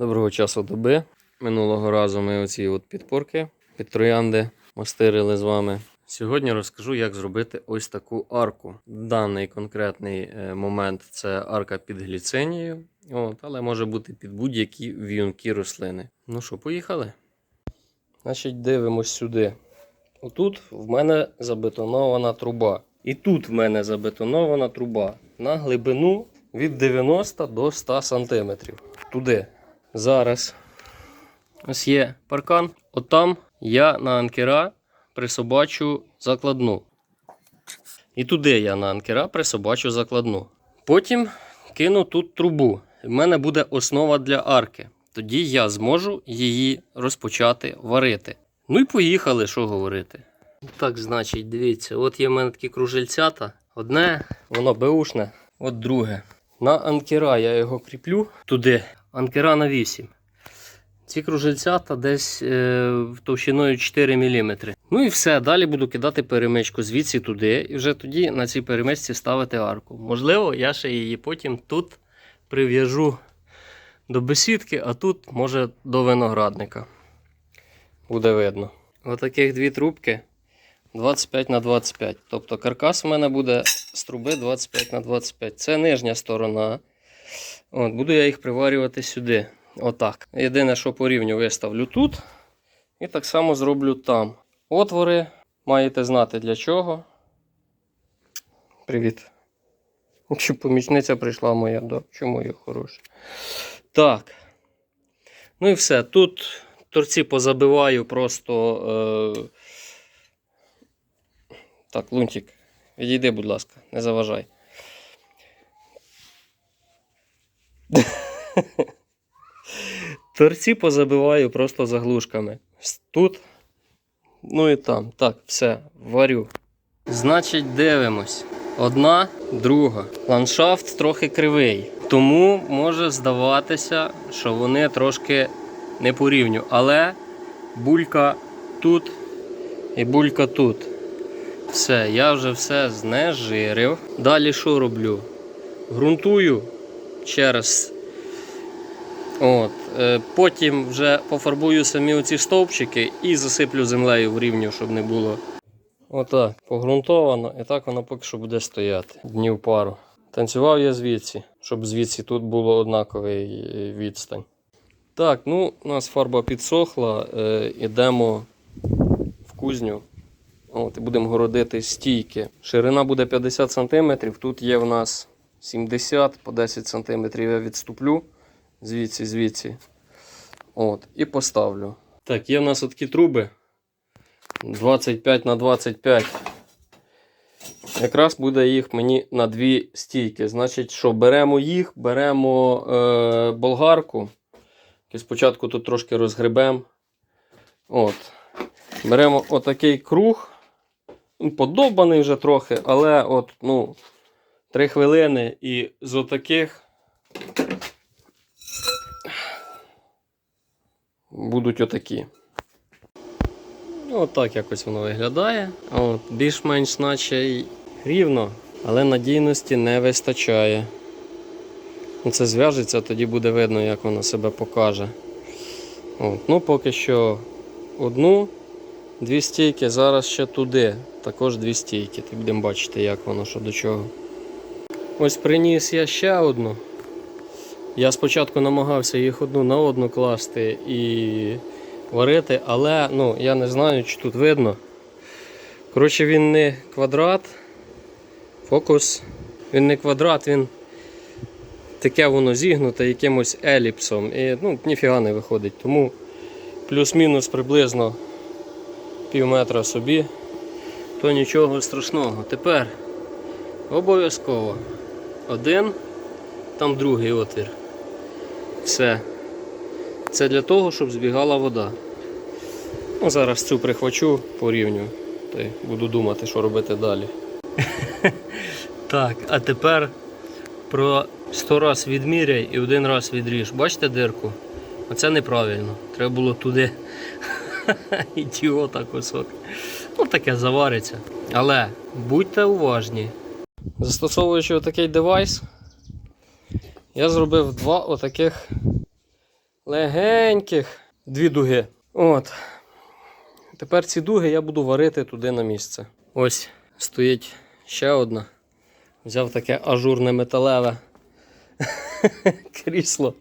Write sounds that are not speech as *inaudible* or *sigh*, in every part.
Доброго часу доби. Минулого разу ми оці от підпорки під троянди мастирили з вами. Сьогодні розкажу, як зробити ось таку арку. Даний конкретний е, момент це арка під гліцинією, от, але може бути під будь-які в'юнки рослини. Ну що, поїхали? Значить, дивимось сюди. Отут в мене забетонована труба. І тут в мене забетонована труба на глибину від 90 до 100 см. Туди. Зараз ось є паркан. Отам я на анкера присобачу закладну. І туди я на анкера присобачу закладну. Потім кину тут трубу. В мене буде основа для арки. Тоді я зможу її розпочати варити. Ну і поїхали, що говорити. Так, значить, дивіться, от є в мене такі кружельцята. Одне, воно беушне, от друге. На анкера я його кріплю туди. Анкера на 8. Ці кружельцята десь е, товщиною 4 мм. Ну і все. Далі буду кидати перемичку звідси туди. І вже тоді на цій перемичці ставити арку. Можливо, я ще її потім тут прив'яжу до бесідки, а тут, може, до виноградника. Буде видно. Отаких дві трубки 25 на 25. Тобто каркас у мене буде з труби 25 на 25. Це нижня сторона. От, Буду я їх приварювати сюди. Отак. Єдине, що по рівню виставлю тут. І так само зроблю там. Отвори маєте знати для чого. Привіт. Чи помічниця прийшла моя, да. Чому я хороша? Так. Ну і все. Тут торці позабиваю просто. Е... Так, лунтик, відійди, будь ласка, не заважай. Торці позабиваю просто заглушками. Тут, ну і там. Так, все, варю. Значить, дивимось. Одна, друга. Ландшафт трохи кривий. Тому може здаватися, що вони трошки не по рівню. Але булька тут і булька тут. Все, я вже все знежирив. Далі що роблю? Грунтую через. От, е, потім вже пофарбую самі оці стовпчики і засиплю землею в рівню, щоб не було. Отак, погрунтовано, і так воно поки що буде стояти днів пару. Танцював я звідси, щоб звідси тут було однаковий е, відстань. Так, ну, у нас фарба підсохла, е, ідемо в кузню. От, і будемо городити стійки. Ширина буде 50 см. Тут є в нас 70 по 10 см я відступлю звідси, звідси. От, і поставлю. Так, є в нас такі труби 25 на 25. Якраз буде їх мені на дві стійки. Значить, що беремо їх, беремо е, болгарку. Спочатку тут трошки розгребемо. От. Беремо отакий круг. Подобаний вже трохи, але от, ну, 3 хвилини і з отаких будуть отакі. Отак якось воно виглядає. Більш-менш наче й рівно, але надійності не вистачає. Ну, Це зв'яжеться, тоді буде видно, як воно себе покаже. От, ну, Поки що одну, дві стійки, зараз ще туди. Також дві стійки. Ти будемо бачити, як воно що до чого. Ось приніс я ще одну. Я спочатку намагався їх одну на одну класти і варити, але ну, я не знаю, чи тут видно. Коротше, він не квадрат, фокус, він не квадрат, він таке воно зігнуте якимось еліпсом. І ну, ніфіга не виходить. Тому плюс-мінус приблизно пів метра собі, то нічого страшного. Тепер обов'язково один, там другий отвір. Все. Це для того, щоб збігала вода. Ну, Зараз цю прихвачу по рівню та й буду думати, що робити далі. *laughs* так, а тепер про 100 раз відміряй і один раз відріж. Бачите дирку? Оце неправильно. Треба було туди. *laughs* Ідіота кусок. Ну, таке завариться. Але будьте уважні. Застосовуючи отакий девайс, я зробив два отаких легеньких дві дуги. От. Тепер ці дуги я буду варити туди на місце. Ось стоїть ще одна. Взяв таке ажурне металеве *laughs* крісло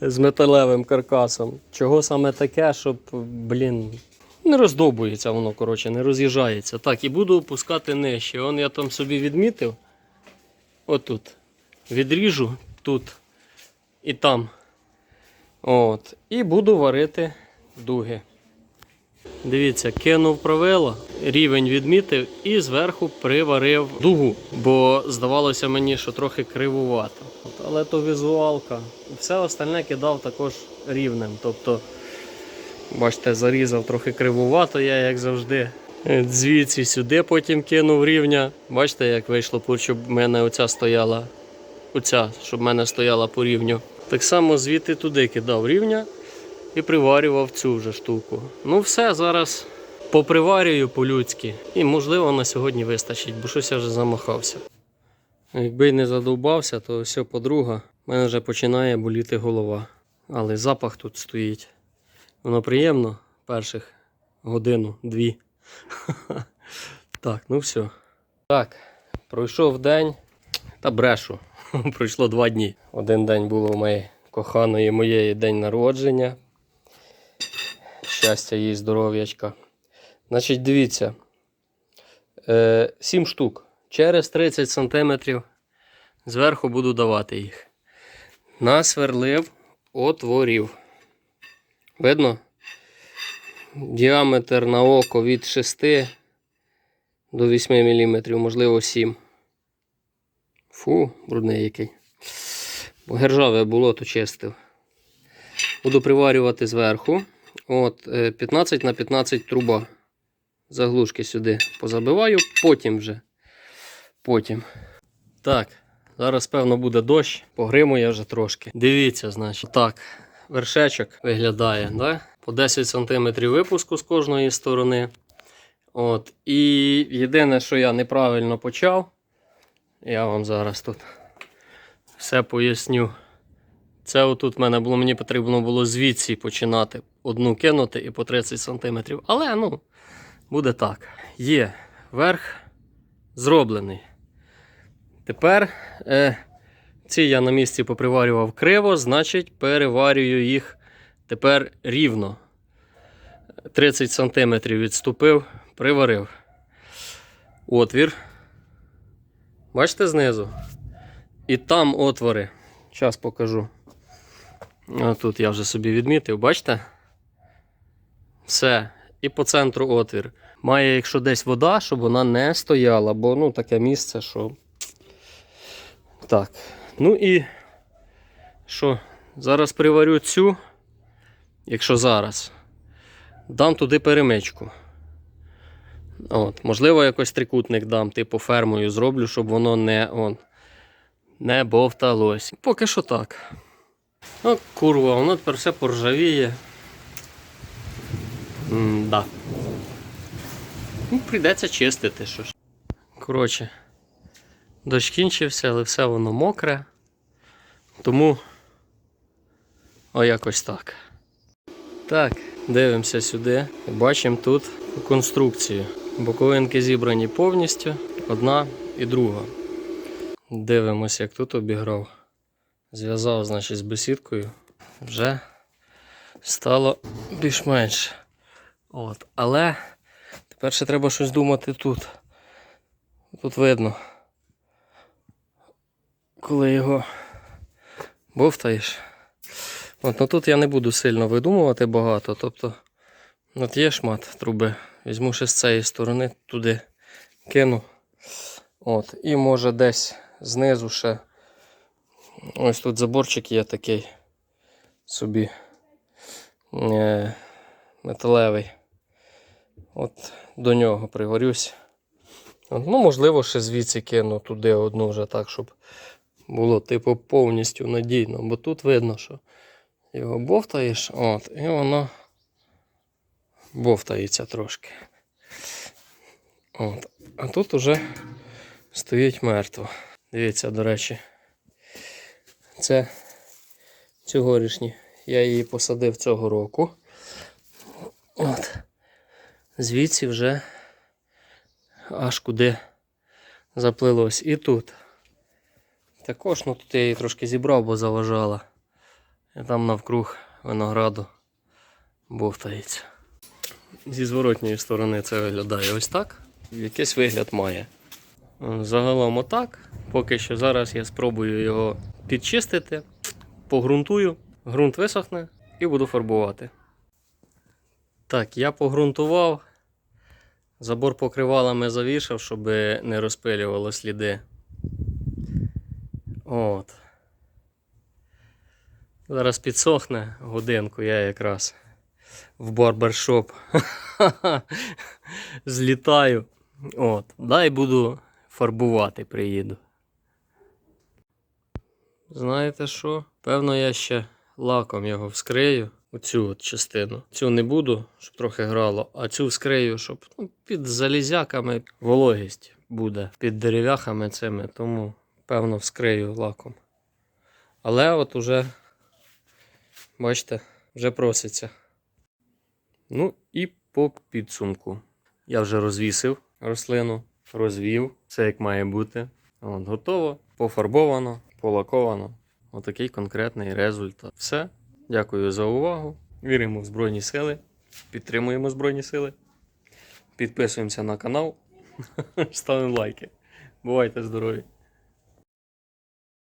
з металевим каркасом. Чого саме таке, щоб, блін, не роздобується воно, коротше, не роз'їжджається. Так, і буду опускати нижче. Он я там собі відмітив. Отут. Відріжу тут і там. От. І буду варити дуги. Дивіться, кинув правило, рівень відмітив і зверху приварив дугу, бо здавалося мені, що трохи кривувато. От, але то візуалка. Все остальне кидав також рівнем. Тобто, бачите, зарізав трохи кривувато, я як завжди. Звідси сюди потім кинув рівня. Бачите, як вийшло, щоб в мене оця стояла. Оця, щоб в мене стояла по рівню. Так само звідти туди кидав рівня і приварював цю вже штуку. Ну все, зараз поприварюю по-людськи. І можливо на сьогодні вистачить, бо щось я вже замахався. Якби не задовбався, то все, подруга, в мене вже починає боліти голова. Але запах тут стоїть. Воно приємно перших годину, дві. *laughs* Так, ну все. Так, пройшов день та брешу. *laughs* Пройшло два дні. Один день було у моєї коханої моєї день народження. Щастя їй, здоров'ячка. Значить, дивіться. Е, 7 штук. Через 30 см зверху буду давати їх. Насверлив отворів. Видно? Діаметр на око від 6 до 8 мм, можливо 7. Фу, брудний який. Бо гержаве було, то чистив. Буду приварювати зверху. От, е, 15 на 15 труба. Заглушки сюди позабиваю, потім вже. Потім. Так, зараз, певно, буде дощ. Погриму я вже трошки. Дивіться, значить, так, вершечок виглядає. Да? По 10 см випуску з кожної сторони. От. І єдине, що я неправильно почав, я вам зараз тут все поясню. Це отут в мене було, мені потрібно було звідси починати одну кинути і по 30 см. Але ну, буде так. Є верх зроблений. Тепер е, ці я на місці поприварював криво, значить переварюю їх тепер рівно. 30 см відступив, приварив. Отвір. Бачите знизу? І там отвори. Зараз покажу. А тут я вже собі відмітив, бачите? Все. І по центру отвір. Має, якщо десь вода, щоб вона не стояла, бо ну, таке місце, що. Так. Ну і що? Зараз приварю цю, якщо зараз, дам туди перемичку. От, Можливо, якось трикутник дам, типу фермою зроблю, щоб воно не, он, не бовталось. Поки що так. Ну, курва, воно тепер все поржавіє. М-да. Ну, прийдеться чистити що ж. Коротше, дощ кінчився, але все воно мокре. Тому о якось так. Так, дивимося сюди. Бачимо тут конструкцію. Боковинки зібрані повністю, одна і друга. Дивимося, як тут обіграв. Зв'язав, значить, з бесідкою. Вже стало більш-менш. От. Але тепер ще треба щось думати тут. Тут видно. Коли його бовтаєш. От, ну тут я не буду сильно видумувати багато. Тобто, от є шмат труби. Візьму ще з цієї сторони туди кину. От, і може десь знизу ще. Ось тут заборчик є такий собі е, металевий. От до нього пригорюсь. От, ну, можливо, ще звідси кину туди одну вже так, щоб було типу повністю надійно. Бо тут видно, що його бовтаєш, от, і воно бовтається трошки. От. А тут уже стоїть мертво. Дивіться, до речі, це цьогорічні Я її посадив цього року. От. Звідси вже аж куди заплилось. І тут. Також, ну тут я її трошки зібрав, бо заважала. І там навкруг винограду бовтається. Зі зворотньої сторони це виглядає ось так. Якийсь вигляд має. Загалом отак. Поки що зараз я спробую його підчистити, погрунтую, ґрунт висохне і буду фарбувати. Так, я погрунтував. Забор покривалами завішав, щоб не розпилювало сліди. От. Зараз підсохне годинку, я якраз в барбершоп *laughs* злітаю. От. Дай буду фарбувати, приїду. Знаєте що? Певно, я ще лаком його вскрию. Оцю от частину. Цю не буду, щоб трохи грало, а цю вскрию, щоб ну, під залізяками вологість буде. Під дерев'яхами цими, тому певно вскрию лаком. Але от уже, бачите, вже проситься. Ну і по підсумку. Я вже розвісив рослину, розвів, все як має бути. От, готово, пофарбовано, полаковано. Отакий конкретний результат. Все. Дякую за увагу. Віримо в Збройні Сили. Підтримуємо Збройні Сили. Підписуємося на канал. *laughs* Ставимо лайки. Бувайте здорові!